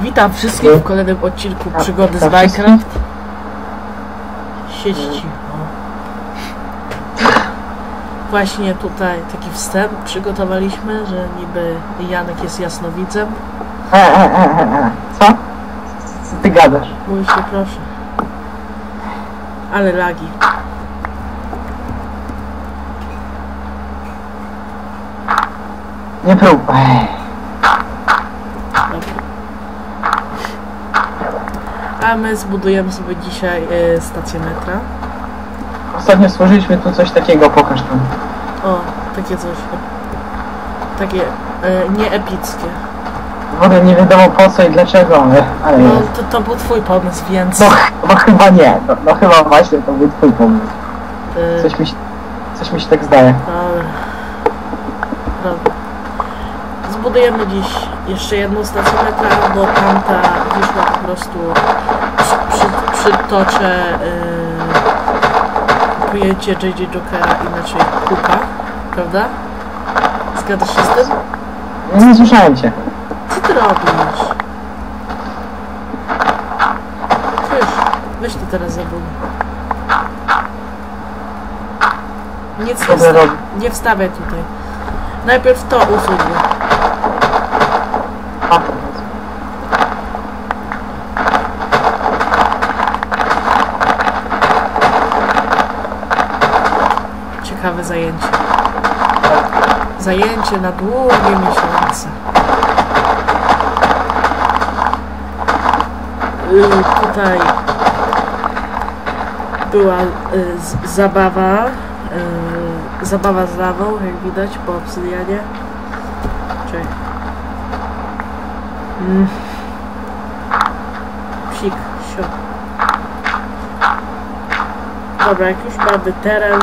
Witam wszystkich w kolejnym odcinku przygody z Minecraft. Siedź cicho. Właśnie tutaj taki wstęp przygotowaliśmy, że niby Janek jest jasnowidzem. E, e, e, e, e. Co? Co ty gadasz? Mówi się proszę. Ale lagi. Nie prób. Ej. Dobra. A my zbudujemy sobie dzisiaj e, stację metra. Ostatnio stworzyliśmy tu coś takiego, pokaż tam. O, takie coś. Takie e, nieepickie. W ogóle nie wiadomo po co i dlaczego, ale, ale No jest. to, to był twój pomysł, więc... No, ch- no chyba nie, no, no chyba właśnie to był twój pomysł. e, Coś mi, się- coś mi się tak zdaje. Dobra. Dobra. Zbudujemy dziś jeszcze jedną stację metra, bo tamta wyszła po prostu przytoczę yy, pojęcie JJ Jokera inaczej kupa, prawda? Zgadzasz się z tym? Nie słyszałem cię. Co ty robisz? Wiesz, weź to teraz zabuduj. Nic nie, wsta- nie wstawiaj tutaj. Najpierw to usuń. A, to jest. Ciekawe zajęcie. Zajęcie na długie miesiące. Tutaj była y, zabawa. y, zabawa z lawą, jak widać po obsydianie. Czekaj. Mm. Psik, sio. Dobra, jak już mamy teren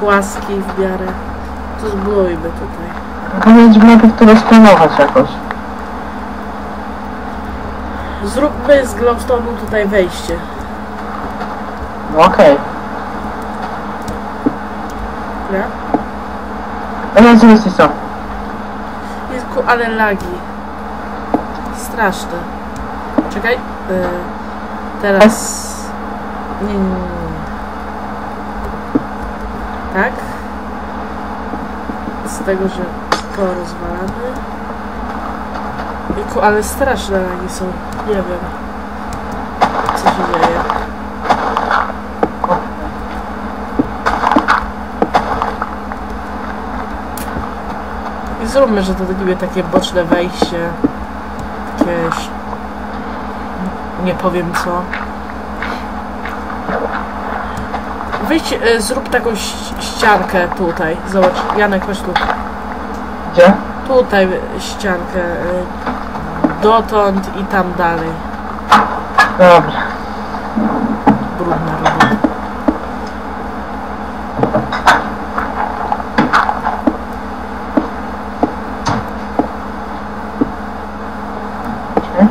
płaski w miarę, to zbudujmy tutaj. Powiedz, żeby najpierw to rozplanować jakoś. Zróbmy z glowstone'u tutaj wejście. No okej. Ja? Okay. No więc co? Jezu, ale lagi. Straszne. Czekaj. y, teraz... Nie, nie, nie, nie. Tak? Z tego, że to rozwalamy. Ale straszne lagi są. Nie wiem. Co się dzieje. I zróbmy, że to niby takie boczne wejście. Jakieś... Nie powiem co. Wyjdź, y, zrób taką ściankę tutaj. Zobacz, Janek, chodź tu. Gdzie? Tutaj ściankę. y, Dotąd i tam dalej. Dobra. Brudna robota. Czekaj.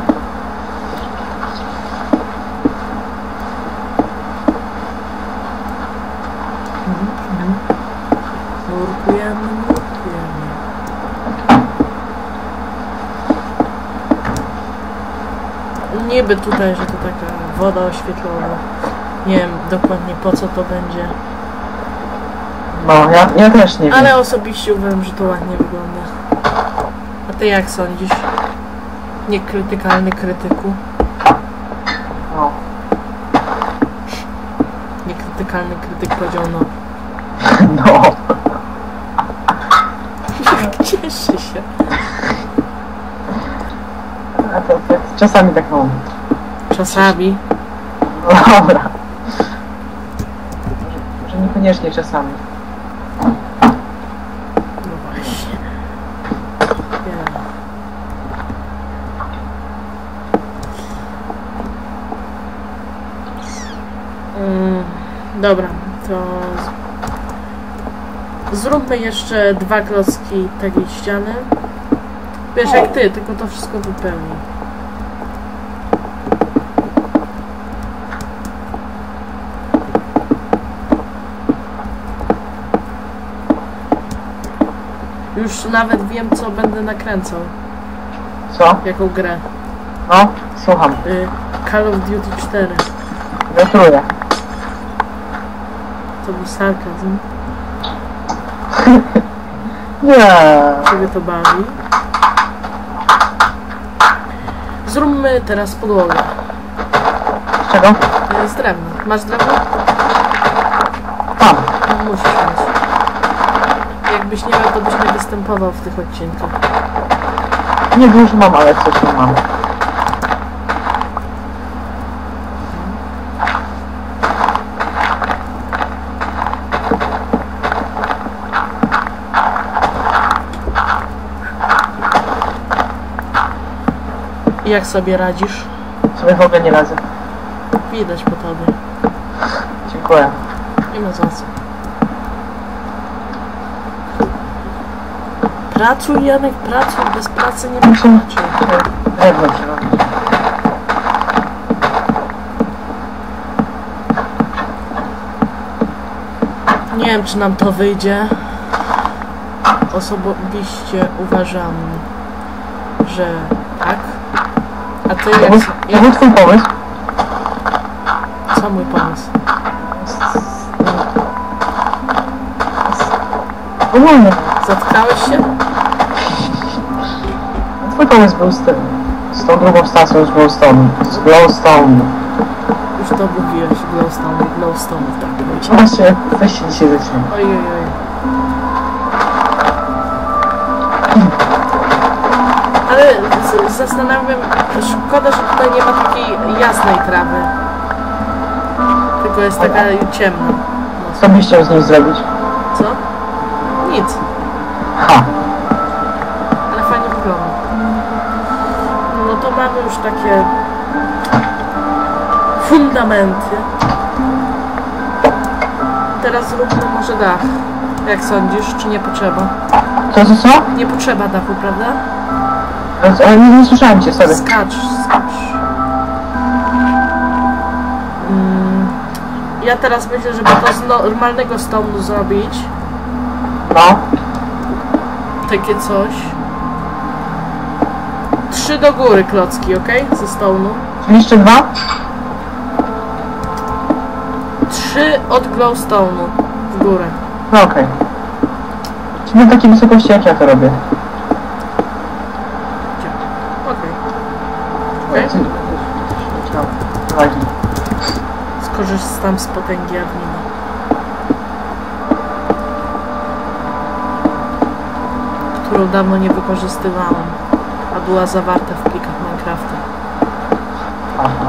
Nurkujemy, nurkujemy. Niby tutaj, że to taka woda oświetlona. Nie wiem dokładnie po co to będzie. No, ja, ja też nie wiem. Ale osobiście uważam, że to ładnie wygląda. A ty jak sądzisz? Niekrytykalny krytyku. No. Niekrytykalny krytyk powiedział no. No. Cieszy się. Czasami tak mam. Czasami. No dobra. Może, może niekoniecznie czasami. No właśnie. Nie. Mm, dobra, to z... zróbmy jeszcze dwa klocki takiej ściany. Wiesz jak ty, tylko to wszystko wypełni. Już nawet wiem, co będę nakręcał. Co? Jaką grę? No, słucham. Y, Call of Duty 4. Gratuluję. To był sarkazm. Nie. Ciebie to bawi. Zróbmy teraz podłogę. Z czego? To jest drewno. Masz drewno? Tam. Musisz mieć. Jakbyś nie miał, to byś nie występował w tych odcinkach. Nie, już mam, ale coś nie mam. I jak sobie radzisz? Sobie w ogóle nie radzę. Widać po tobie. Dziękuję. Nie ma za co. Pracuj, Janek, pracuj. Bez pracy nie ma rzeczy. Nie wiem, czy nam to wyjdzie. Osobiście uważam, że tak. A ty jak, jak był twój pomysł? co mój pomysł? Ogólnie. Zatkałeś się? Twój pomysł był z tym. Z tą drugą stacją z Glowstone. Z Glowstone. Już to mówiłeś, glowstone, glowstone, tak powiedział. Właśnie, weź się dzisiaj zacznie. Ojej, ojej. Ale z, zastanawiam, szkoda, że tutaj nie ma takiej jasnej trawy. Tylko jest taka ciemna. Co byś chciał z nim zrobić? co? Nic, Ha. ale fajnie wygląda. No to mamy już takie fundamenty. Teraz zróbmy może dach. Jak sądzisz, czy nie potrzeba? Co, co, co? Nie potrzeba dachu, prawda? Ale- Ale nie, nie słyszałem cię, sorry. Skacz, skacz. Mm, ja teraz myślę, żeby to z normalnego stołu zrobić. No. Takie coś. Trzy do góry klocki, ok? Ze stołu. Jeszcze dwa? Trzy od glowstone'u w górę. No okej. Czyli na takiej wysokości jak ja to robię. Okej. Okej. Prowadzi. Skorzystam z potęgi admina. Którą dawno nie wykorzystywałam, a była zawarta w plikach Minecrafta. Aha.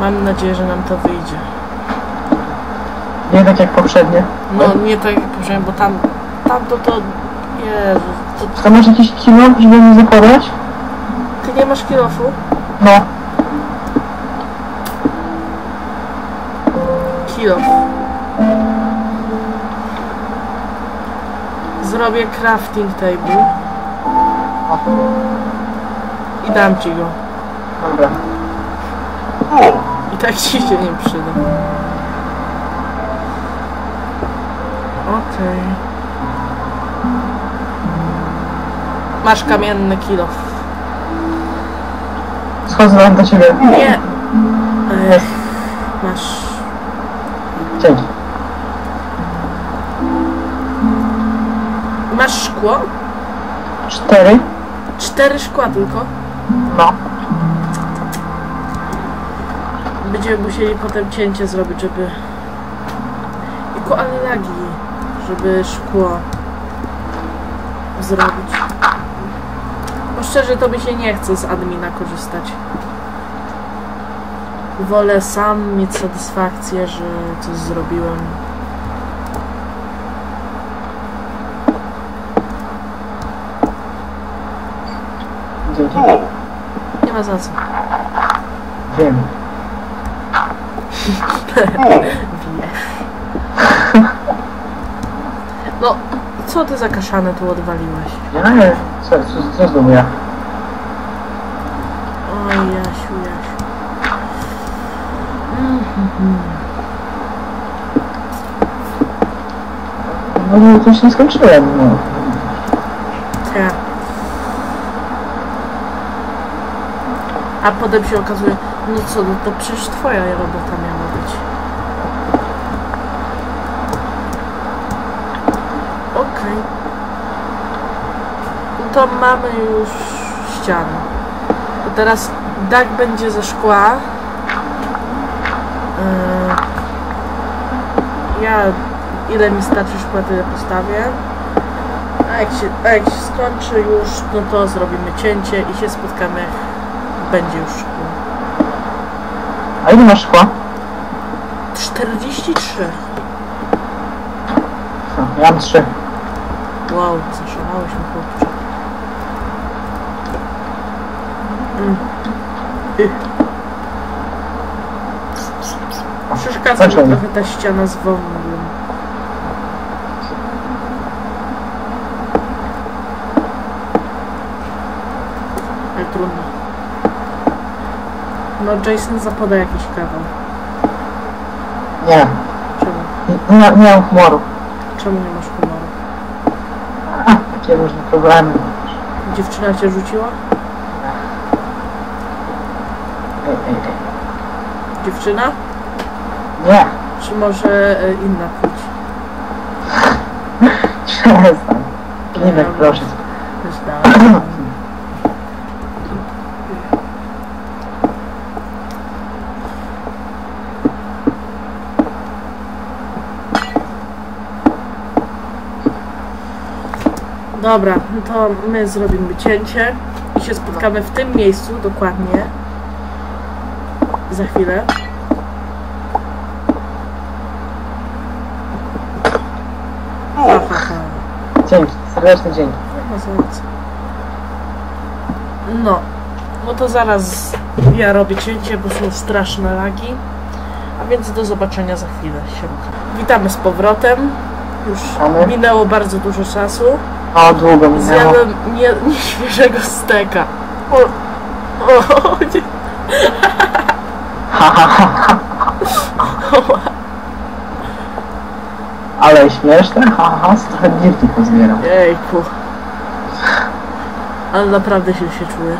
Mam nadzieję, że nam to wyjdzie. Nie tak jak poprzednie. No nie tak jak powiedziałem, bo tam, tamto to... Jezu, to, To masz jakiś kilo, żeby mi zakładać? ty nie masz kilofu? No. Kilof. Zrobię crafting table O, i dam ci go. dobra. I tak ci się nie przyda. Okej. Masz kamienny kilof. Schodzę do ciebie. Nie! Ech, masz... Masz szkło? Cztery? Cztery szkła tylko. No. Będziemy musieli potem cięcie zrobić, żeby... Tylko ale lagi, żeby szkło zrobić. Bo szczerze to mi się nie chce z admina korzystać. Wolę sam mieć satysfakcję, że coś zrobiłem. Dzięki. Nie ma za co. Wiem. Wie. No, co ty za kaszanę tu odwaliłeś? Nie co, co, co znowu ja? No bo to się nie skończyłem, no. Tak. A potem się okazuje, no co, no to przecież twoja robota miała być. Okej. Okay. No to mamy już ścianę. To teraz dach będzie ze szkła. Yy, Ja ile mi starczy szkła, tyle postawię. A jak, się, a jak się skończy już, no to zrobimy cięcie i się spotkamy, będzie już szkło. A ile masz szkła? 43. No, ja mam trzy. Wow, zaszalałeś mi chłopcze. Mm. Y. Przeszkadza mi trochę ta ściana z wąglem. Ale trudno. No Jason zapoda jakiś kawał. Nie, Czemu? nie, nie mam humoru. Czemu nie masz humoru? A, takie różne problemy. Dziewczyna cię rzuciła? Dziewczyna? Nie, Czy może e, inna płeć? przestań. Klimek, proszę. Dobra, no to my zrobimy cięcie i się spotkamy w tym miejscu dokładnie za chwilę. Ha, ha, ha. Dzięki, serdeczne dzięki. Ma za. No, no to zaraz ja robię cięcie, bo są straszne lagi. A więc do zobaczenia za chwilę. Siemka. Witamy z powrotem. Już Witamy. minęło bardzo dużo czasu. O, długo minęło. Zjadłem nie, nieświeżego steka. O, o, nie. Ha, ha, ha, ha. Ale śmieszne, ha, ha, z trochę dirty pozbieram. Jejku. Ale naprawdę się się czuję.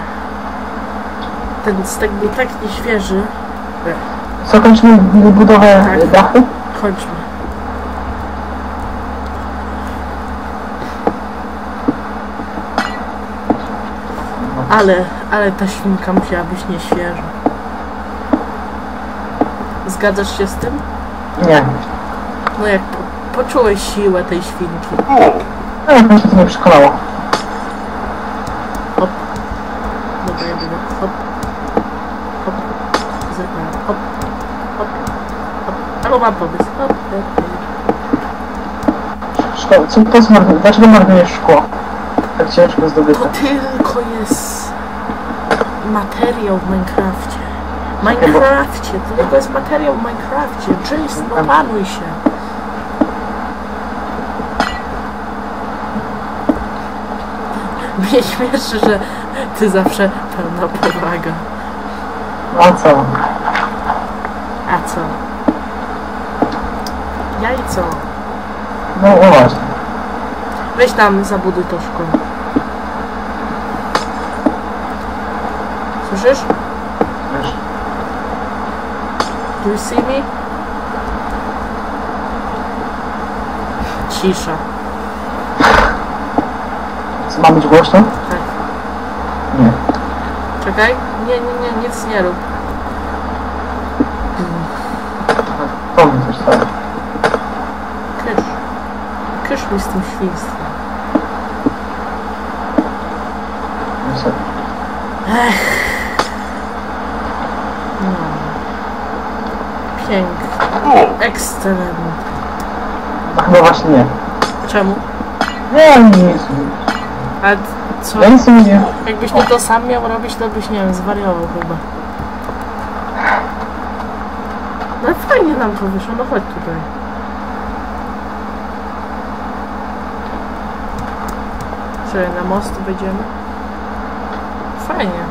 Ten stek był tak nieświeży. Co, kończymy budowę Tak. dachu? Kończmy. Ale, ale ta świnka musiała być nieświeża. Zgadzasz się z tym? Nie. No jak poczułeś siłę tej świnki. No, mnie się to nie przekonało. Hop. Dobra, jedziemy. Hop. Hop. Zerknę. Hop. Hop. Hop. Albo mam pomysł. Hop. Szkoda, co, po co marnujesz? Dlaczego marnujesz szkło? Tak ciężko zdobyte. To tylko jest materiał w Minecrafcie. Minecrafcie, to tylko jest materiał w Minecrafcie. Jason, opanuj się. Mnie śmieszy, że ty zawsze pełna powaga. A co? A co? Jajco. No, no właśnie. Weź tam zabuduj to. Słyszysz? Wiesz. Do you see me? Cisza. Co, ma być głośno? Tak. Nie. Czekaj. Nie, nie, nie, nic nie rób. To mi coś stało. Kysz. Kysz mi z tym świństwem. Niestety. No. Pięknie. Ekscelent. No chyba właśnie nie. Czemu? Nie, nic. A co? Ja nic nie. Jakbyś nie to sam miał robić, to byś, nie wiem, zwariował chyba. No fajnie nam to wyszło, no chodź tutaj. Sobie na most wejdziemy. Fajnie.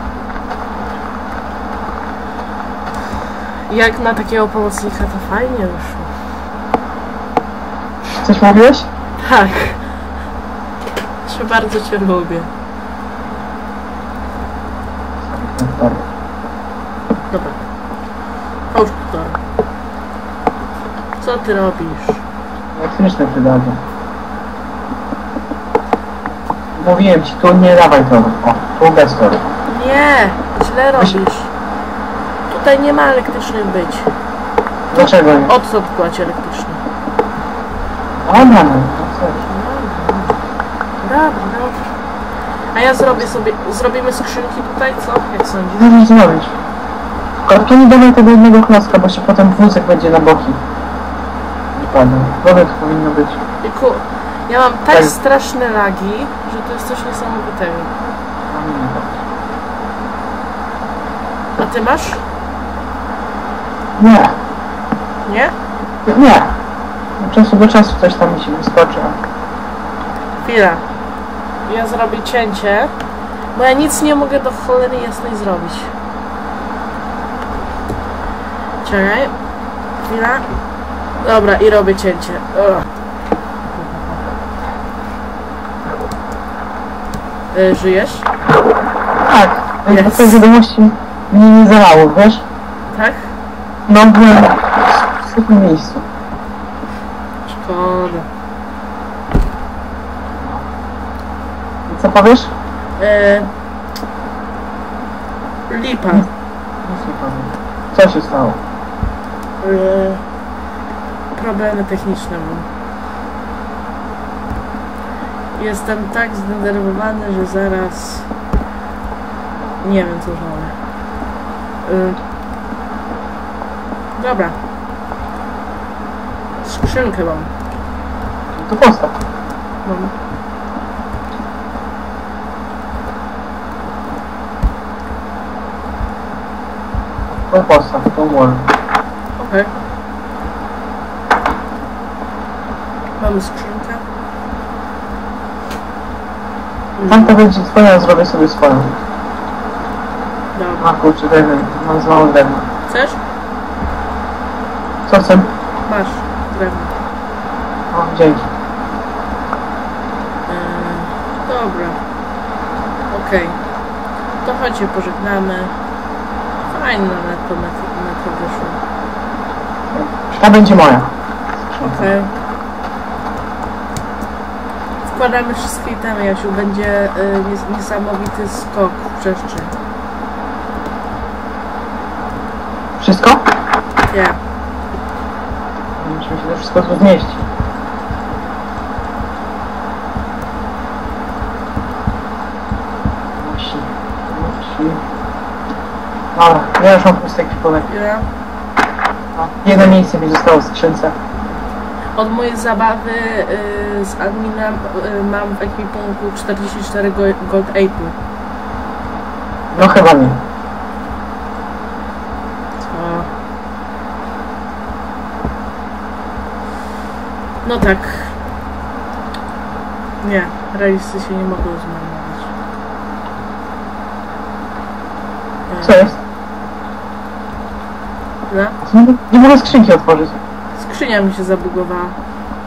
Jak na takiego pomocnika to fajnie wyszło. Coś mówiłeś? Tak. Że bardzo cię lubię. Dobra. Chodź tutaj. Co ty robisz? Elektryczne przydadzą. Mówiłem ci, tu nie dawaj toru. O, tu bez toru. Nie! Źle robisz. Tutaj nie ma elektrycznych być. Dlaczego nie? Odstąp kładź elektryczny. Dobra, no. Dobra, dobra. A ja zrobię sobie... Zrobimy skrzynki tutaj, co? Jak sądzisz? Możesz zrobić. Tylko tu nie dawaj tego jednego klocka, bo się potem wózek będzie na boki. Wypada. Wodę tu powinno być. Tylko ja mam tak Tak. straszne lagi, że to jest coś niesamowitego. A ty masz? Nie, Nie? nie. Od czasu do czasu coś tam mi się wyskoczy. Chwila. Ja zrobię cięcie, bo ja nic nie mogę do cholery jasnej zrobić. Czekaj. Chwila. Dobra, i robię cięcie. Ugh. Y, Żyjesz? Tak, Jest. do tej wiadomości mnie nie zalało, wiesz? Tak? No, byłem w super miejscu. Szkoda. Co powiesz? E, lipa. Nic nie. Co się stało? E, problemy techniczne mam. Jestem tak zdenerwowany, że zaraz nie wiem co zrobię. E, dobra. Skrzynkę mam. To postaw. mam. To postaw, to może. Okej. Mamy skrzynkę. Tamta będzie twoja, zrobię sobie swoją. Dobra. A kurczę, drewno. Mam za mało drewna. Chcesz? Co chcę? Masz drewno. O, dzięki. Eee, dobra. Okej. To chodź się pożegnamy. Fajne na to, na to, na to wyszło. Ta będzie moja. Okej. Wkładamy wszystkie itemy, Jasiu. Będzie y, nies- niesamowity skok w przestrzeń. Wszystko? Nie. Musimy się to wszystko tu. Dobra, ja już mam pusty ekwipunek. Ja No, Jedno miejsce mi zostało w skrzynce. od mojej zabawy y, z adminem y, mam w ekwipunku 44 go- gold apple. No chyba nie. Co? No tak. Nie, realisty się nie mogą zmarnować. Co jest? Nie, nie mogę skrzynki otworzyć. Skrzynia mi się zabugowała.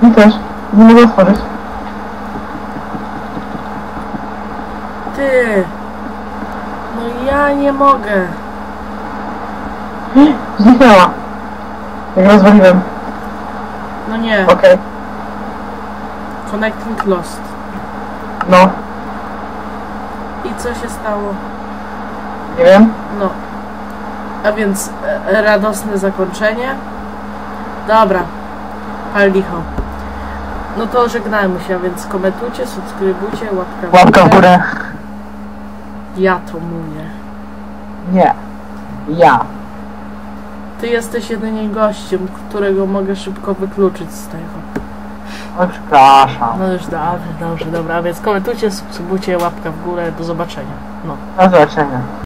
Mi też. Nie mogę otworzyć. Ty! No ja nie mogę. Zniknęła. Jak rozwaliłem. No nie. Okej. Connecting lost. No. I co się stało? Nie wiem. No. A więc e, radosne zakończenie. Dobra. Pal licho. No to żegnajmy się, a więc komentujcie, subskrybujcie, łapka w Łapka w górę. Ja to mówię. Nie. Ja. Ty jesteś jedynie gościem, którego mogę szybko wykluczyć z tego. Oj, przepraszam. No już dobrze, dobrze, dobra, a więc komentujcie, subskrybujcie, łapka w górę, do zobaczenia. No. Do zobaczenia.